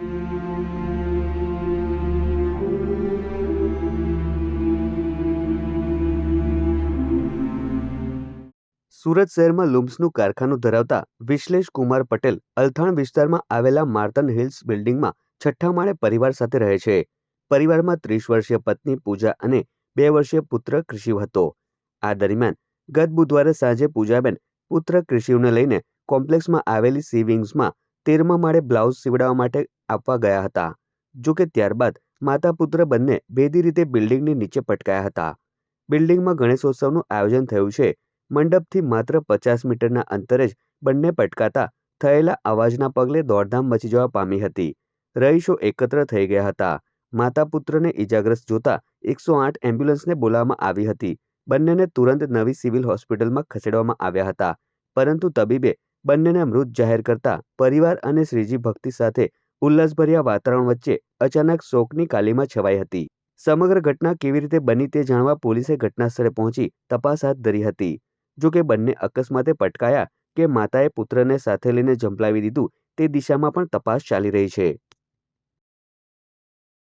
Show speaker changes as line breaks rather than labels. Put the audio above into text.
સુરત શહેરમાં લુમ્સનું કારખાનું ધરાવતા વિશ્લેષ કુમાર પટેલ અલથાણ વિસ્તારમાં આવેલા માર્તન હિલ્સ બિલ્ડિંગમાં છઠ્ઠા માળે પરિવાર સાથે રહે છે. પરિવારમાં ત્રીસ વર્ષીય પત્ની પૂજા અને બે વર્ષીય પુત્ર કૃષિવ હતો. આ દરમિયાન ગત બુધવારે સાંજે પૂજાબેન પુત્ર કૃષિવને લઈને કોમ્પ્લેક્સમાં આવેલી સી વિંગ્સમાં તેરમા માળે બ્લાઉઝ સીવડાવવા માટે આપવા ગયા હતા. જો કે ત્યારબાદ માતા પુત્ર બંને ભેદી રીતે બિલ્ડિંગની નીચે પટકાયા હતા. બિલ્ડિંગમાં ગણેશોત્સવનું આયોજન થયું છે. મંડપથી માત્ર પચાસ મીટરના અંતરે જ બંને પટકાતા થયેલા અવાજના પગલે દોડધામ મચી જવા પામી હતી. રહીશો એકત્ર થઈ ગયા હતા. માતા પુત્રને ઇજાગ્રસ્ત જોતા એકસો આઠ એમ્બ્યુલન્સને બોલાવવામાં આવી હતી. બંનેને તુરંત નવી સિવિલ હોસ્પિટલમાં ખસેડવામાં આવ્યા હતા. પરંતુ તબીબે બંનેને મૃત જાહેર કરતા પરિવાર અને શ્રીજી ભક્તિ સાથે ઉલ્લાસભર્યા વાતાવરણ વચ્ચે અચાનક શોકની કાલીમાં છવાઈ હતી. સમગ્ર ઘટના કેવી રીતે બની તે જાણવા પોલીસે ઘટનાસ્થળે પહોંચી તપાસ હાથ ધરી હતી. જો કે બંને અકસ્માતે પટકાયા કે માતાએ પુત્રને સાથે લઈને ઝંપલાવી દીધું તે દિશામાં પણ તપાસ ચાલી રહી છે.